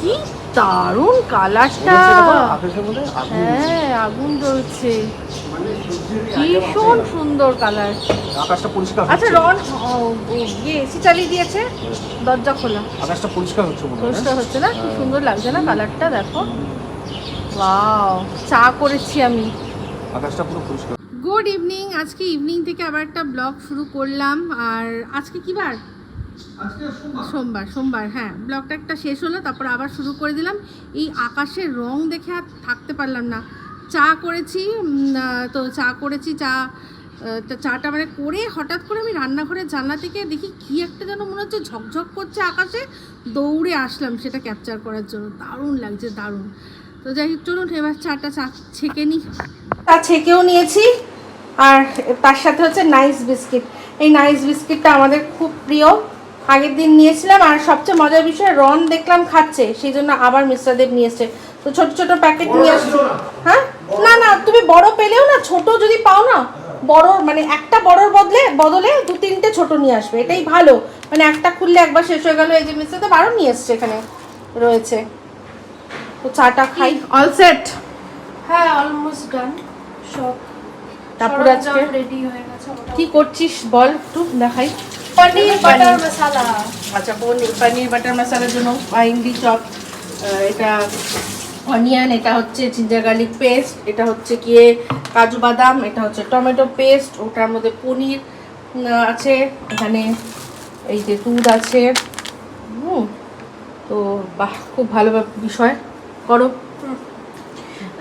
কি দারুণ কালারটা। হ্যাঁ আগুন জ্বলছে। ভীষণ সুন্দর কালার। আকাশটা পরিষ্কার আচ্ছা রন ইয়ে এসি চালিয়ে দিয়েছে। দরজা খোলা। আকাশটা পরিষ্কার হচ্ছে পরিষ্কার হচ্ছে না? কি হ্যাঁ। সুন্দর লাগছে না কালারটা দেখো? ওয়াও চা করেছি আমি। আকাশটা পুরো পরিষ্কার। গুড ইভিনিং আজকে ইভিনিং থেকে আবার একটা ব্লগ শুরু করলাম। আর আজকে কি বার? সোমবার? সোমবার হ্যাঁ। ব্লগটা একটা শেষ হলো তারপর আবার শুরু করে দিলাম। এই আকাশের রং দেখে আর থাকতে পারলাম না। চা করেছি তো চা করেছি চা চাটা মানে করে হঠাৎ করে আমি রান্নাঘরের জানলা থেকে দেখি কি একটা যেন মনে হচ্ছে ঝকঝক করছে আকাশে। দৌড়ে আসলাম সেটা ক্যাপচার করার জন্য। দারুণ লাগছে দারুণ। তো যাই হোক চলুন এবার চাটা চা ছেঁকে নিই। তা ছেঁকেও নিয়েছি। আর তার সাথে হচ্ছে নাইস বিস্কিট এই নাইস বিস্কিটটা আমাদের খুব প্রিয়। আগের দিন নিয়েছিলাম আর সবচেয়ে মজার বিষয় রন দেখলাম খাচ্ছে সেই জন্য আবার মিস্টার দেব নিয়ে এসছে। তো ছোট ছোট প্যাকেট নিয়ে আসছে। হ্যাঁ? না না তুমি বড় পেলেও না ছোট যদি পাও না বড় মানে একটা বড়র বদলে বদলে দু তিনটে ছোট নিয়ে আসবে এটাই ভালো। মানে একটা খুললে একবার শেষ হয়ে গেল এই যে মিস্টার দেব আরও নিয়ে এসছে এখানে রয়েছে। তো চাটা খাই। অল সেট হ্যাঁ অলমোস্ট ডান সব তারপর আজকে? রেডি হয়ে গেছে কি করছিস বল একটু দেখাই। পনির বাটার মশলা আচ্ছা পনির পনির বাটার মশলার জন্য ফাইনলি চপ এটা অনিয়ন এটা হচ্ছে জিঞ্জার গার্লিক পেস্ট এটা হচ্ছে গিয়ে কাজু বাদাম এটা হচ্ছে টমেটো পেস্ট ওটার মধ্যে পনির আছে এখানে এই যে দুধ আছে হুম তো বাহ খুব ভালো বিষয়। করো।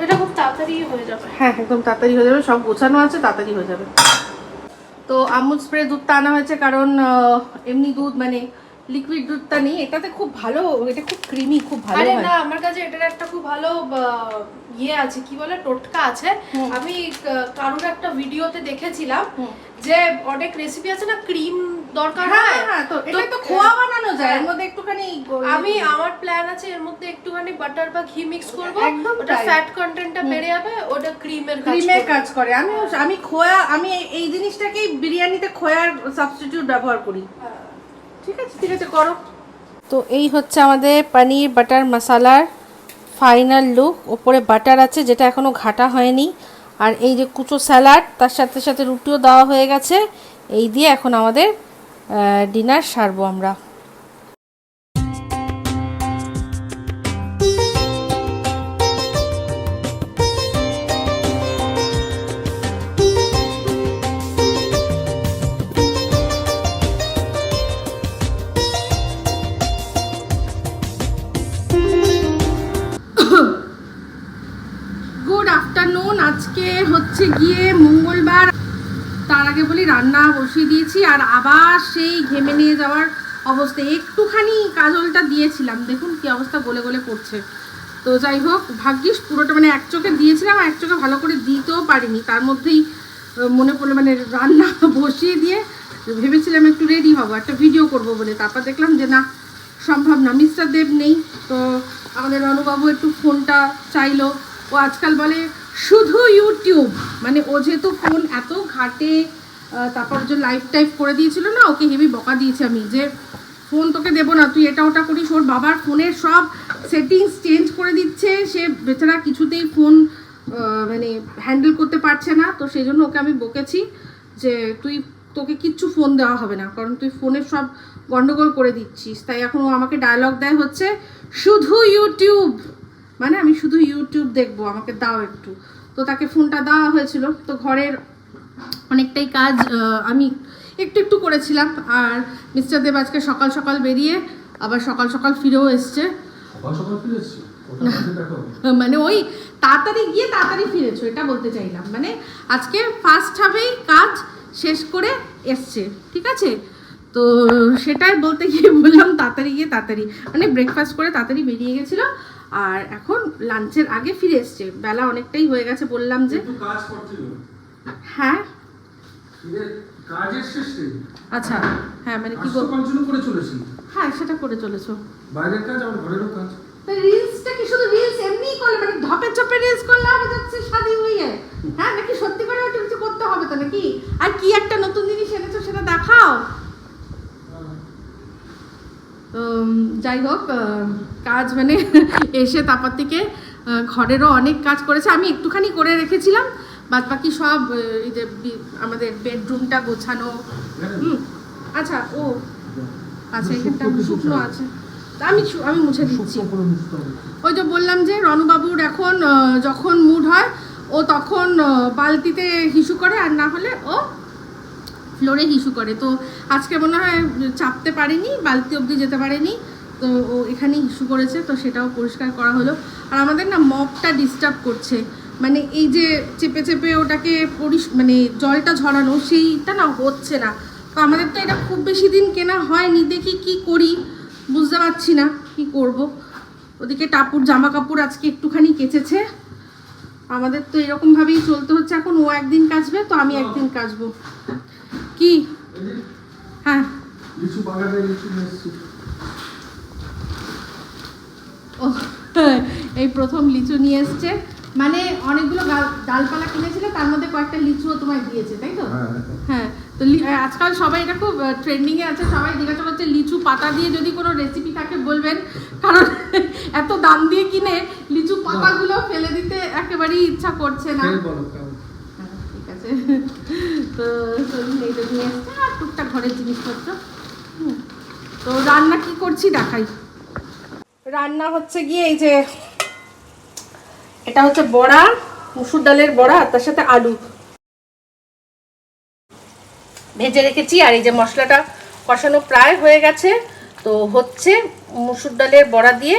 এটা খুব তাড়াতাড়ি হয়ে যাবে। হ্যাঁ একদম তাড়াতাড়ি হয়ে যাবে সব গোছানো আছে তাড়াতাড়ি হয়ে যাবে। তো আমুল স্প্রে দুধটা আনা হয়েছে কারণ এমনি দুধ মানে লিকুইড দুধটা নেই। এটাতে খুব ভালো এটা খুব ক্রিমি খুব ভালো আরে না আমার কাছে এটার একটা খুব ভালো ইয়ে আছে কি বলে টোটকা আছে। আমি কারোর একটা ভিডিওতে দেখেছিলাম যে অনেক রেসিপি আছে না ক্রিম দরকার হ্যাঁ হয়। হ্যাঁ তো এটা তো খোয়া বানানো যায় এর মধ্যে একটুখানি আমি আমার প্ল্যান আছে এর মধ্যে একটুখানি বাটার বা ঘি মিক্স করব। ওটা ফ্যাট কন্টেন্টটা বেড়ে যাবে ওটা ক্রিমের কাজ ক্রিমের কাজ করে। আমি আমি খোয়া আমি এই- জিনিসটাকেই বিরিয়ানিতে খোয়ার সাবস্টিটিউট ব্যবহার করি। হ্যাঁ। ঠিক আছে ঠিক আছে করো। তো এই হচ্ছে আমাদের পনির বাটার মশালার ফাইনাল লুক ওপরে বাটার আছে যেটা এখনও ঘাটা হয়নি। আর এই যে কুচো স্যালাড তার সাথে সাথে রুটিও দেওয়া হয়ে গেছে। এই দিয়ে এখন আমাদের ডিনার সারবো আমরা। রান্না বসিয়ে দিয়েছি আর আবার সেই ঘেমে নিয়ে যাওয়ার অবস্থা। একটুখানি কাজলটা দিয়েছিলাম। দেখুন কি অবস্থা গলে গলে করছে। তো যাই হোক, ভাগ্যিস পুরোটা মানে এক চোখে দিয়েছিলাম এক চোখে ভালো করে দিতেও পারিনি। তার মধ্যেই মনে পড়ল মানে রান্না বসিয়ে দিয়ে ভেবেছিলাম একটু রেডি হব, একটা ভিডিও করব বলে। তারপর দেখলাম যে না, সম্ভব না মিস্টার দেব নেই। তো আমাদের রণবাবু একটু ফোনটা চাইলো। ও আজকাল বলে, শুধু ইউটিউব মানে ও যেহেতু ফোন এত ঘাটে তারপর যে লাইফ টাইপ করে দিয়েছিল না, ওকে হেভি বকা দিয়েছি আমি যে, ফোন তোকে দেবো না, তুই এটা ওটা করিস, ওর বাবার ফোনের সব সেটিংস চেঞ্জ করে দিচ্ছে, সে বেচারা কিছুতেই ফোন মানে হ্যান্ডেল করতে পারছে না। তো সেই জন্য ওকে আমি বকেছি যে, তুই, তোকে কিচ্ছু ফোন দেওয়া হবে না, কারণ তুই ফোনের সব গন্ডগোল করে দিচ্ছিস। তাই এখন ও আমাকে ডায়লগ দেয় হচ্ছে, শুধু ইউটিউব মানে আমি শুধু ইউটিউব দেখব, আমাকে দাও একটু। তো তাকে ফোনটা দেওয়া হয়েছিল। তো ঘরের অনেকটাই কাজ আমি একটু একটু করেছিলাম। আর মিস্টার দেব আজকে সকাল সকাল বেরিয়ে আবার সকাল সকাল ফিরেও এসছে। মানে ওই তাড়াতাড়ি গিয়ে তাড়াতাড়ি ফিরেছো এটা বলতে চাইলাম। মানে আজকে ফার্স্ট হাফেই কাজ শেষ করে এসছে ঠিক আছে? তো সেটাই বলতে গিয়ে বললাম তাড়াতাড়ি গিয়ে তাড়াতাড়ি। মানে ব্রেকফাস্ট করে তাড়াতাড়ি বেরিয়ে গেছিল আর এখন লাঞ্চের আগে ফিরে এসছে। বেলা অনেকটাই হয়ে গেছে বললাম যে হ্যাঁ? ফিরে কাজের শেষে আচ্ছা হ্যাঁ মানে কি কন্টিনিউ করে চলেছি? হ্যাঁ সেটা করে চলেছো। বাইরের কাজ আমার ঘরেরও কাজ। রিলসটা কি শুধু রিলস এমনিই করলে? মানে ধপে চপে রিলস করলে হবে যাচ্ছে শাদি হয়ে হ্যাঁ নাকি সত্যি করে একটু কিছু করতে হবে তো নাকি? আর কি একটা নতুন জিনিস এনেছো সেটা দেখাও। তো যাই হোক কাজ মানে এসে তারপর থেকে ঘরেরও অনেক কাজ করেছে। আমি একটুখানি করে রেখেছিলাম। বাদ বাকি সব এই যে আমাদের বেডরুমটা গোছানো। হুম আচ্ছা ও আচ্ছা এখানটা শুকনো আছে। আমি আমি মুছে দিচ্ছি। ওই যে বললাম যে রণবাবুর এখন যখন মুড হয় ও তখন বালতিতে হিসু করে আর না হলে ও ফ্লোরে হিসু করে। তো আজকে মনে হয় চাপতে পারেনি বালতি অবধি যেতে পারেনি তো ও এখানেই হিসু করেছে তো সেটাও পরিষ্কার করা হলো। আর আমাদের না মপটা ডিস্টার্ব করছে। মানে এই যে চেপে চেপে ওটাকে পরিস মানে জলটা ঝরানো সেইটা না হচ্ছে না। তো আমাদের তো এটা খুব বেশি দিন কেনা হয়নি দেখি কি করি বুঝতে পারছি না কি করব। ওদিকে টাপুর জামা কাপড় আজকে একটুখানি কেচেছে। আমাদের তো এরকমভাবেই চলতে হচ্ছে এখন ও একদিন কাচবে তো আমি একদিন কাচবো। কি? হ্যাঁ। এই প্রথম লিচু নিয়ে এসছে। মানে অনেকগুলো ডালপালা কিনেছিল তার মধ্যে কয়েকটা লিচুও তোমায় দিয়েছে তাই তো? হ্যাঁ হ্যাঁ। তো লি- আহ, আজকাল সবাই এটা খুব ট্রেন্ডিং এ আছে সবাই জিজ্ঞাসা করছে লিচু পাতা দিয়ে যদি কোনো রেসিপি থাকে বলবেন। কারণ এত দাম দিয়ে কিনে লিচু পাতাগুলো ফেলে দিতে একেবারেই ইচ্ছা করছে না। হ্যাঁ, ঠিক আছে। তো এইটা নিয়ে এসছে আর টুকটাক ঘরের জিনিসপত্র। তো রান্না কি করছি দেখাই। রান্না হচ্ছে গিয়ে এই যে এটা হচ্ছে বড়া, মুসুর ডালের বড়া আর তার সাথে আলু। ভেজে রেখেছি আর এই যে মশলাটা কষানো প্রায় হয়ে গেছে, তো হচ্ছে মুসুর ডালের বড়া দিয়ে,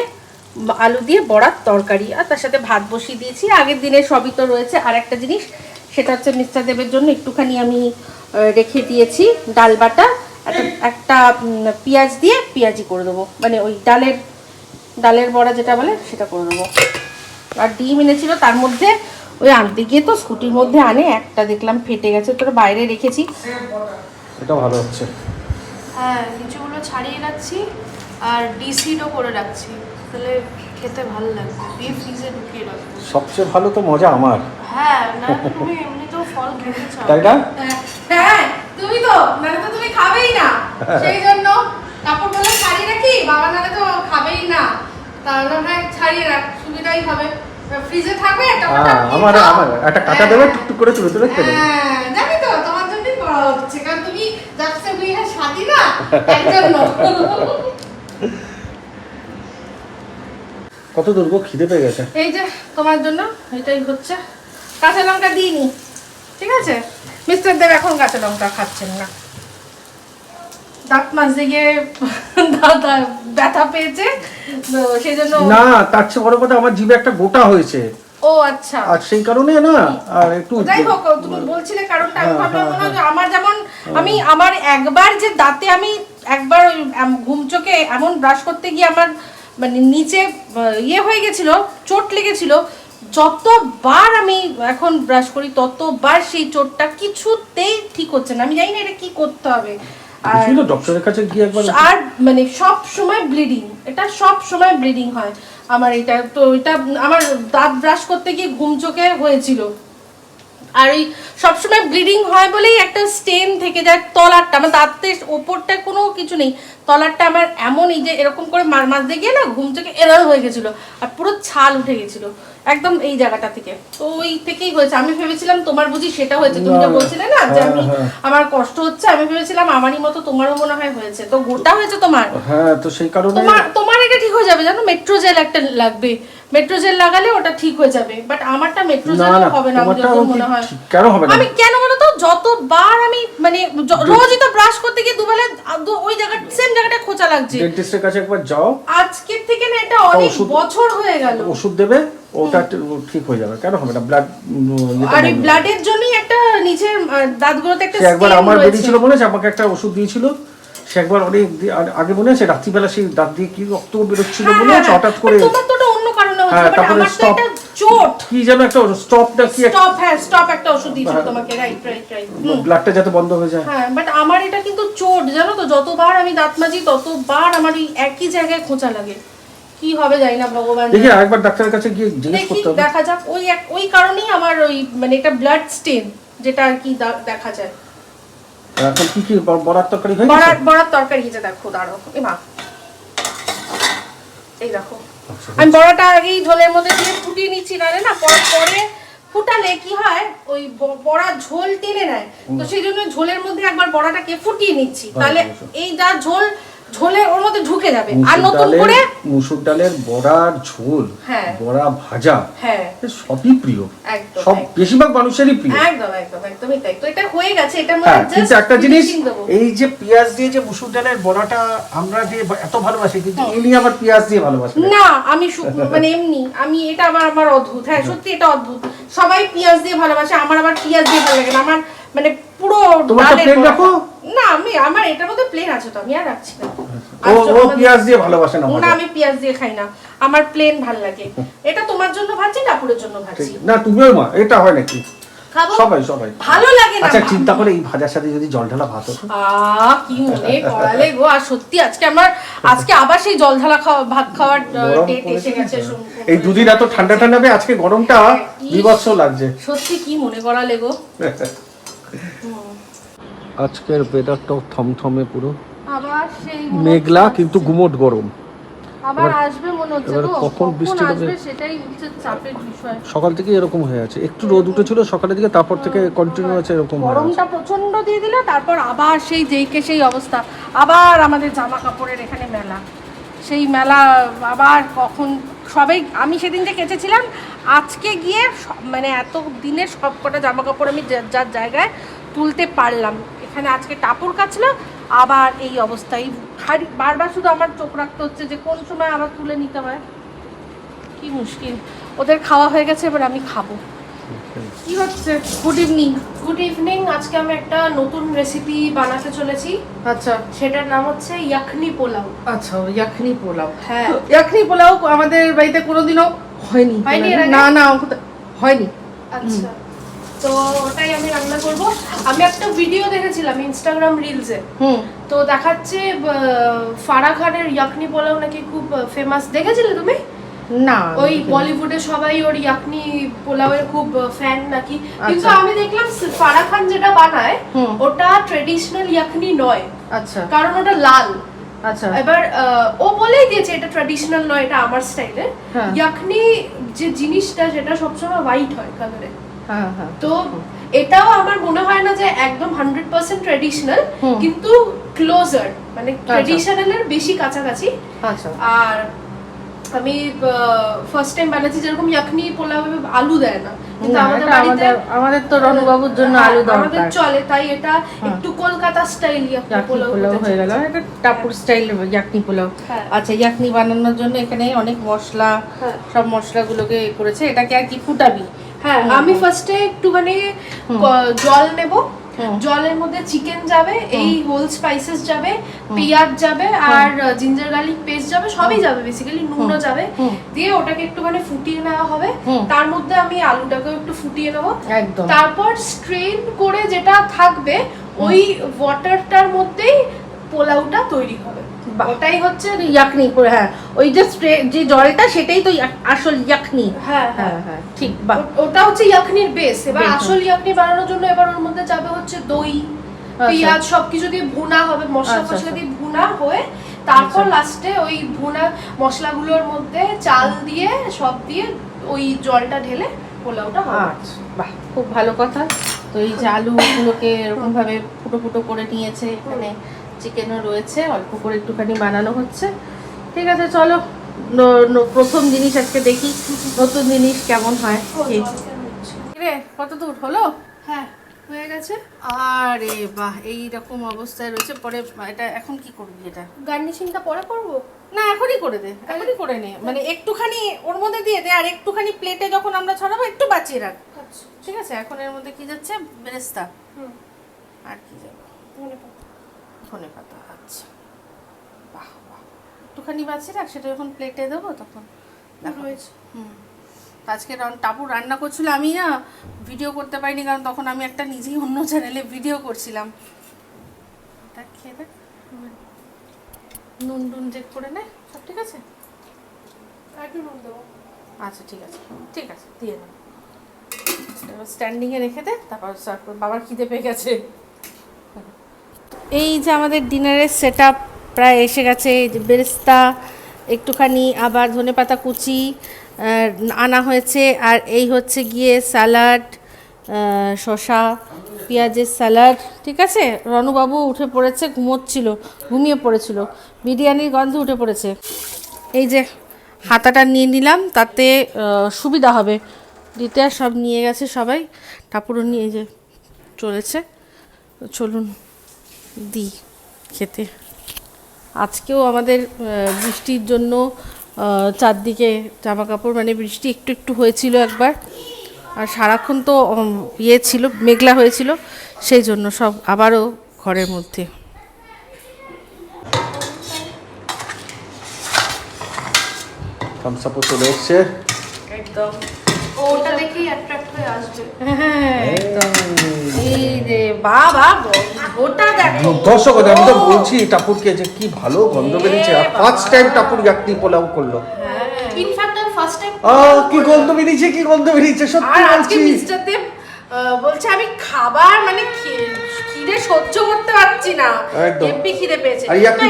আলু দিয়ে বড়ার তরকারি আর তার সাথে ভাত বসিয়ে দিয়েছি। আগের দিনের সবই তো রয়েছে। আর একটা জিনিস, সেটা হচ্ছে মিস্টার দেবের জন্য একটুখানি আমি রেখে দিয়েছি ডাল বাটা। একটা পেঁয়াজ দিয়ে পেঁয়াজি করে দেবো। মানে ওই ডালের ডালের বড়া যেটা বলে সেটা করে দেবো। আর ডিম এনেছিল তার মধ্যে ওই আনতে গিয়ে তো স্কুটির মধ্যে আনে একটা দেখলাম ফেটে গেছে তোর বাইরে রেখেছি। এটা ভালো হচ্ছে। হ্যাঁ লিচুগুলো ছাড়িয়ে রাখছি আর ডিসিডও করে রাখছি। তাহলে খেতে ভালো লাগবে দিয়ে ফ্রিজে ঢুকিয়ে রাখব। সবচেয়ে ভালো তো মজা আমার। হ্যাঁ না তুমি এমনিতেও ফল খেতে চাও। তাই না? হ্যাঁ তুমি তো নাহলে তো তুমি খাবেই না। সেই জন্য কাপড় বলে ছাড়িয়ে রাখি বাবা নাহলে তো খাবেই না। তাহলে হ্যাঁ ছাড়িয়ে রাখ সুবিধাই হবে। ফ্রিজে থাকবে হ্যাঁ, আমার আমার একটা কাটা দেবে টুকটুক করে তুলে তুলে খেলে হ্যাঁ, জানি তো তোমার জন্যই করা হচ্ছে কারণ তুমি যাচ্ছে হুই হ্যাঁ সাথী না জন্য কত দূর গো? খিদে পেয়ে গেছে। এই যে তোমার জন্য এটাই হচ্ছে। কাঁচা লঙ্কা দিইনি ঠিক আছে? মিস্টার দেব এখন কাঁচা লঙ্কা খাচ্ছেন না। দাঁত মাছ দিয়ে দাদা ব্যথা পেয়েছে তো সেই জন্য না তার চেয়ে বড় কথা আমার জিভে একটা গোটা হয়েছে। ও আচ্ছা। আর সেই কারণে না আর একটু যাই হোক তুমি বলছিলে কারণটা আমি হ্যাঁ, ভাবলাম হ্যাঁ, মনে হয়। যে আমার যেমন আমি আমার একবার যে দাঁতে আমি একবার ওই ঘুম চোখে এমন ব্রাশ করতে গিয়ে আমার মানে নিচে ইয়ে হয়ে গেছিল চোট লেগেছিল যতবার আমি এখন ব্রাশ করি ততবার সেই চোটটা কিছুতেই ঠিক হচ্ছে না। আমি জানি না এটা কি করতে হবে। আর ডক্টরের কাছে গিয়ে একবার আর মানে সব সময় ব্লিডিং এটা সব সময় ব্লিডিং হয়। আমার এটা তো এটা আমার দাঁত ব্রাশ করতে গিয়ে ঘুম চোখে হয়েছিল। আর ওই সবসময় ব্লিডিং হয় বলেই একটা স্টেন থেকে যায় তলারটা। আমার দাঁতের ওপরটা কোনো কিছু নেই। তলারটা আমার এমন এই যে এরকম করে মার মাঝে গিয়ে না ঘুম চোখে এরর হয়ে গেছিল। আর পুরো ছাল উঠে গেছিল। একদম এই জায়গাটা থেকে। তো ওই থেকেই হয়েছে। আমি ভেবেছিলাম তোমার বুঝি সেটা হয়েছে। তুমি যা বলছিলে না যে আমি হ্যাঁ, হ্যাঁ। আমার কষ্ট হচ্ছে আমি ভেবেছিলাম আমারই মতো তোমারও মনে হয় হয়েছে। তো গোটা হয়েছে তোমার? হ্যাঁ তো সেই কারণে তোমার তোমার এটা ঠিক হয়ে যাবে। জানো মেট্রো জেল একটা লাগবে। মেট্রোজেল লাগালে ওটা ঠিক হয়ে যাবে বাট আমারটা মেট্রোজেল হবে না আমার মনে হয়। কেন হবে না? আমি কেন বলো তো যতবার আমি মানে রোজই তো ব্রাশ করতে গিয়ে দুবেলা ওই জায়গা সেম জায়গাটা খোঁচা লাগছে। ডেন্টিস্টের কাছে একবার যাও। আজকের থেকে না এটা অনেক বছর হয়ে গেল। ওষুধ দেবে ওটা ঠিক হয়ে যাবে কেন হবে না? ব্লাড আর এই ব্লাডের জন্যই একটা নিচের দাঁতগুলোতে একটা একবার আমার রয়েছে। বেরিয়েছিল মনে আছে আমাকে একটা ওষুধ দিয়েছিল। সে একবার অনেক আগে মনে আছে রাত্রিবেলা সেই দাঁত দিয়ে কি রক্ত বেরোচ্ছিল হ্যাঁ, মনে হ্যাঁ, আছে হ্যাঁ। হঠাৎ করে তোমার তো তারপরে আমার তো stop- একটা চোট। কি যেন একটা স্টপটা কি স্টপ হ্যাঁ স্টপ একটা ওষুধ দিয়েছিল হ্যাঁ। তোমাকে। রাইট রাইট রাইট ব্লাডটা যাতে বন্ধ হয়ে যায়। হ্যাঁ বাট আমার এটা কিন্তু চোট জানো তো যতবার আমি দাঁত মাজি ততবার আমার এই একই জায়গায় খোঁচা লাগে। কি হবে জানি না ভগবান দেখি আরেকবার ডাক্তারের কাছে গিয়ে জিজ্ঞেস করতে হবে। দেখা যাক ওই ওই কারণেই আমার ওই মানে এটা ব্লাড স্টেন যেটা আর কি দেখা যায়। এখন কি কি ব- তরকারি হয়ে গেছে? বড়ার বড়ার তরকারি যে দেখো দাঁড়ো এ মা। এই দেখো। আমি বড়াটা আগেই ঝোলের মধ্যে দিয়ে ফুটিয়ে নিচ্ছি না না পরে পরে ফুটালে কি হয় ওই বড়া ঝোল টেনে নেয়। তো সেই জন্য ঝোলের মধ্যে একবার বড়াটাকে ফুটিয়ে নিচ্ছি। তাহলে বুঝেছি। এই যা ঝোল ঝোলে ওর মধ্যে ঢুকে যাবে। আর নতুন করে মুসুর ডালের বড়ার ঝোল হ্যাঁ। বড়া ভাজা হ্যাঁ। সবই প্রিয়। সব বেশিরভাগ মানুষেরই প্রিয়। একদম একদম একদমই তাই। তো এটা হয়ে গেছে হ্যাঁ মধ্যে কিন্তু একটা জিনিস এই যে পেঁয়াজ দিয়ে যে মুসুর ডালের বড়াটা আমরা যে এত ভালোবাসি কিন্তু ইনি আবার পেঁয়াজ দিয়ে ভালোবাসেন না আমি মানে এমনি আমি এটা আবার আমার অদ্ভুত। হ্যাঁ সত্যি এটা অদ্ভুত। সবাই পেঁয়াজ দিয়ে ভালোবাসে আমার আবার পেঁয়াজ দিয়ে ভালো লাগে না। আমার মানে পুরো ডালের রাখো? না আমি আমার এটার মধ্যে প্লেন আছে তো আমি আর রাখছি না। ও আচ্ছা, ও পেঁয়াজ দিয়ে ভালোবাসে না না আমি পেঁয়াজ দিয়ে খাই না। আমার প্লেন ভালো লাগে। এটা তোমার জন্য টাপুরের জন্য ঠিক। না তুমিও মা এটা হয় নাকি? খাব। সবাই সবাই। ভালো লাগে না আচ্ছা চিন্তা করে এই ভাজার সাথে যদি জল ঢালা ভাত হতো। আহ কি মনে করালে গো আর সত্যি আজকে আমার আজকে আবার সেই জল ঢালা খাওয়া ভাত খাওয়ার ডেট এসে গেছে। এই দুদিন এত ঠান্ডা ঠান্ডা হবে আজকে গরমটা ইস। বিভৎস লাগছে। সত্যি কি মনে করালে গো? আজকের ওয়েদারটাও থমথমে পুরো। আবার সেই মেঘলা কিন্তু গুমোট গরম। আবার আসবে মনে হচ্ছে এবার কখন বৃষ্টি হবে? সেটাই চাপের বিষয়। সকাল থেকে এরকম হয়ে আছে। একটু রোদ উঠেছিল সকালের দিকে তারপর থেকে কন্টিনিউ আছে এরকম গরমটা প্রচণ্ড দিয়ে দিল তারপর আবার সেই যেইকে সেই অবস্থা। আবার আমাদের জামা কাপড়ের এখানে মেলা। সেই মেলা আবার কখন, সবাই, আমি সেদিন যে কেচেছিলাম, আজকে গিয়ে মানে এত দিনের সব কটা জামা কাপড় আমি যার জায়গায় তুলতে পারলাম। এখানে আজকে টাপুর কাচলো, আবার এই অবস্থায় হাড়ি বারবার শুধু আমার চোখ রাখতে হচ্ছে যে কোন সময় আবার তুলে নিতে হয়। কি মুশকিল। ওদের খাওয়া হয়ে গেছে, এবার আমি খাব। কি হচ্ছে? গুড ইভিনিং গুড ইভিনিং আজকে আমি একটা নতুন রেসিপি বানাতে চলেছি। আচ্ছা। সেটার নাম হচ্ছে ইয়াখনি পোলাও। আচ্ছা ইয়াখনি পোলাও। হ্যাঁ। ইয়াখনি পোলাও আমাদের বাড়িতে কোনোদিনও হয়নি। হয়নি না না হয়নি। আচ্ছা। তো ওটাই আমি রান্না করব। আমি একটা ভিডিও দেখেছিলাম ইনস্টাগ্রাম রিলসে হুম। তো দেখাচ্ছে ফারা খানের ইয়াকনি পোলাও নাকি খুব ফেমাস দেখেছিলে তুমি? না ওই বলিউডে সবাই ওর ইয়াকনি পোলাওয়ের খুব ফ্যান নাকি? কিন্তু আচ্ছা। আমি দেখলাম ফারা খান যেটা বানায় ওটা ট্রেডিশনাল ইয়াকনি নয়। আচ্ছা। কারণ ওটা লাল। আচ্ছা। এবার ও বলেই দিয়েছে এটা ট্র্যাডিশনাল নয় এটা আমার স্টাইলে হ্যাঁ। ইয়াকনি যে জিনিসটা সেটা সবসময় হোয়াইট হয় কালারে হ্যাঁ হ্যাঁ। তো এটাও আমার মনে হয় না যে একদম হান্ড্রেড পার্সেন্ট ট্রেডিশনাল কিন্তু ক্লোজার মানে ট্রেডিশনালের বেশি কাছাকাছি। আচ্ছা। আর আমি ফার্স্ট টাইম বানাচ্ছি যেরকম ইয়াকনি পোলাও আলু দেয় না কিন্তু আমাদের বাড়িতে আমাদের তো রণবাবুর জন্য হ্যাঁ, আলু আমাদের চলে তাই এটা একটু কলকাতা স্টাইল ইয়াকনি পোলাও হয়ে গেল। এটা টাপুর স্টাইল ইয়াকনি পোলাও হ্যাঁ। আচ্ছা ইয়াকনি বানানোর জন্য এখানে অনেক মশলা হ্যাঁ। সব মশলাগুলোকে করেছে এটাকে আর কি ফুটাবি হ্যাঁ আমি ফার্স্টে একটুখানি জল নেব। জলের মধ্যে চিকেন যাবে এই হোল স্পাইসেস যাবে পেঁয়াজ যাবে আর জিঞ্জার গার্লিক পেস্ট যাবে সবই যাবে বেসিক্যালি নুনও যাবে। দিয়ে ওটাকে একটুখানি ফুটিয়ে নেওয়া হবে। তার মধ্যে আমি আলুটাকেও একটু ফুটিয়ে নেব। তারপর স্ট্রেন করে যেটা থাকবে ওই ওয়াটারটার মধ্যেই পোলাওটা তৈরি হবে। ওটাই হচ্ছে ইয়াকনি হ্যাঁ। ওই যে স্প্রে- যে জলটা সেটাই তো আসল ইয়াকনি। হ্যাঁ হ্যাঁ। হ্যাঁ হ্যাঁ ঠিক ওটা হচ্ছে ইয়াকনির বেস এবার আসল ইয়াকনি বানানোর জন্য এবার ওর মধ্যে যাবে হচ্ছে দই পেঁয়াজ সবকিছু দিয়ে ভুনা হবে মশলা আচ্ছা, মশলা আচ্ছা। দিয়ে ভুনা হয়ে তারপর লাস্টে ওই ভুনা মশলাগুলোর মধ্যে চাল দিয়ে সব দিয়ে ওই জলটা ঢেলে পোলাওটা হবে। আচ্ছা বাহ খুব ভালো কথা। তো এই যে আলুগুলোকে এরকম ভাবে ফুটো ফুটো করে নিয়েছে এখানে। চিকেনও রয়েছে অল্প করে একটুখানি বানানো হচ্ছে। ঠিক আছে চলো প্রথম জিনিস আজকে দেখি নতুন জিনিস কেমন হয়। রে কত দূর হলো? হ্যাঁ। হয়ে গেছে? আরে বাহ এই রকম অবস্থায় রয়েছে পরে এটা এখন কি করবি এটা? গার্নিশিংটা পরে করব? না এখনই করে দে এখনই করে নে। মানে একটুখানি ওর মধ্যে দিয়ে দে আর একটুখানি প্লেটে যখন আমরা ছড়াবো একটু বাঁচিয়ে রাখ। আচ্ছা। ঠিক আছে এখন এর মধ্যে কি যাচ্ছে? বেরেস্তা। হুম। আর কি যাবে? ধনে পাতা। আচ্ছা। বাহ বাহ। একটুখানি বাঁচিয়ে রাখ সেটা যখন প্লেটে দেবো তখন দেখো। রয়েছে। হুম। আজকে টাপু রান্না করছিল আমি না ভিডিও করতে পারিনি কারণ তখন আমি একটা নিজেই অন্য চ্যানেলে ভিডিও করছিলাম। দেখ খেয়ে দেখ। নুন টুন চেক করে নে সব ঠিক আছে? একটু নুন দেবো। আচ্ছা ঠিক আছে। ঠিক আছে দিয়ে এবার স্ট্যান্ডিংয়ে রেখে দে তারপর বাবার খিদে পেয়ে গেছে। এই যে আমাদের ডিনারের সেট প্রায় এসে গেছে বেরেস্তা, একটুখানি আবার ধনেপাতা কুচি আনা হয়েছে, আর এই হচ্ছে গিয়ে স্যালাড শসা, পেঁয়াজের স্যালাড ঠিক আছে? রনুবাবু উঠে পড়েছে, ঘুমোচ্ছিল, ঘুমিয়ে পড়েছিল, বিরিয়ানির গন্ধ উঠে পড়েছে। এই যে হাতাটা নিয়ে নিলাম, তাতে সুবিধা হবে। দিতে সব নিয়ে গেছে সবাই, ঠাকুরও নিয়ে যে চলেছে, চলুন। দিই খেতে। আজকেও আমাদের বৃষ্টির জন্য চারদিকে জামা কাপড় মানে বৃষ্টি একটু একটু হয়েছিল একবার। আর সারাক্ষণ তো ইয়ে ছিল মেঘলা হয়েছিল সেই জন্য সব আবারও ঘরের মধ্যে। চলে এসছে। একদম। ওটা দেখেই অ্যাট্রাক্ট হয়ে আসবে। হ্যাঁ। একদম এই রে বাবা ওটা দেখো। দর্শক আমি তো বলছি টাপুরকে যে কি ভালো গন্ধ বেরিয়েছে। আর ফার্স্ট টাইম টাপুর ইয়াকনি পোলাও করল। ইনফ্যাক্ট আমি ফার্স্ট টাইম কি গন্ধ বেরিয়েছে কি গন্ধ বেরিয়েছে সত্যি আর আজকে মিস্টার দেব বলছে আমি খাবার মানে খিদে সহ্য করতে পারছি না। খিদে পেয়েছে।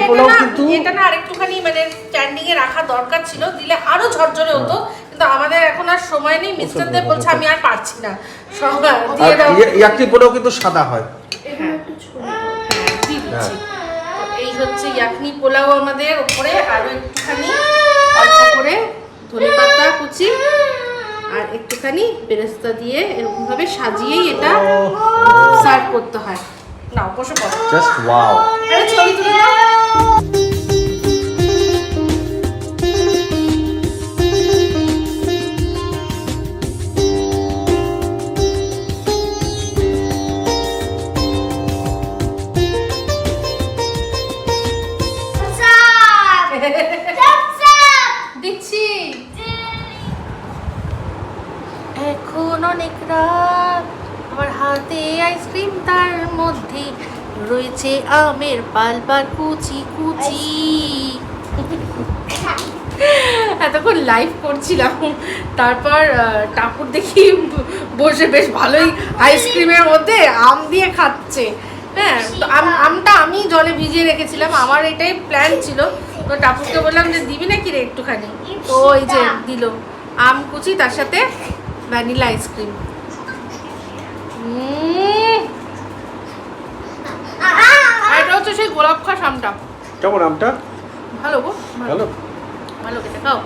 এটা না- এটা না আরেকটুখানি মানে স্ট্যান্ডিং এ রাখা দরকার ছিল দিলে আরও ঝরঝরে হতো। কিন্তু আমাদের এখন আর সময় নেই মিস্টার দেব বলছে আমি আর পারছি না। সব দিয়ে দাও। ইয়া- পোলাও কিন্তু সাদা হয়। দিচ্ছি। তো এই হচ্ছে ইয়াকনি পোলাও আমাদের ওপরে আরও একটুখানি অল্প করে ধনে পাতা কুচি আর একটুখানি বেরেস্তা দিয়ে এরকম ভাবে সাজিয়েই এটা সার্ভ করতে হয়। না বসে পড়ো। জাস্ট ওয়াও আরে ছবি তুলে নাও আইসক্রিম তার মধ্যে রয়েছে আমের পালবার কুচি কুচি। এতক্ষণ লাইভ করছিলাম, তারপর টাপুর দেখি বসে বেশ ভালোই আইসক্রিমের মধ্যে আম দিয়ে খাচ্ছে। হ্যাঁ আমটা আমি জলে ভিজিয়ে রেখেছিলাম, আমার এটাই প্ল্যান ছিল। তো টাপুরকে বললাম যে, দিবি নাকি রে একটুখানি? ওই যে দিল, আম, কুচি, তার সাথে ভ্যানিলা আইসক্রিম। এটা হচ্ছে সেই গোলাপ খাস আমটা। কেমন আমটা? ভালো গো ভালো। ভালো। ভালো খেতে খাও।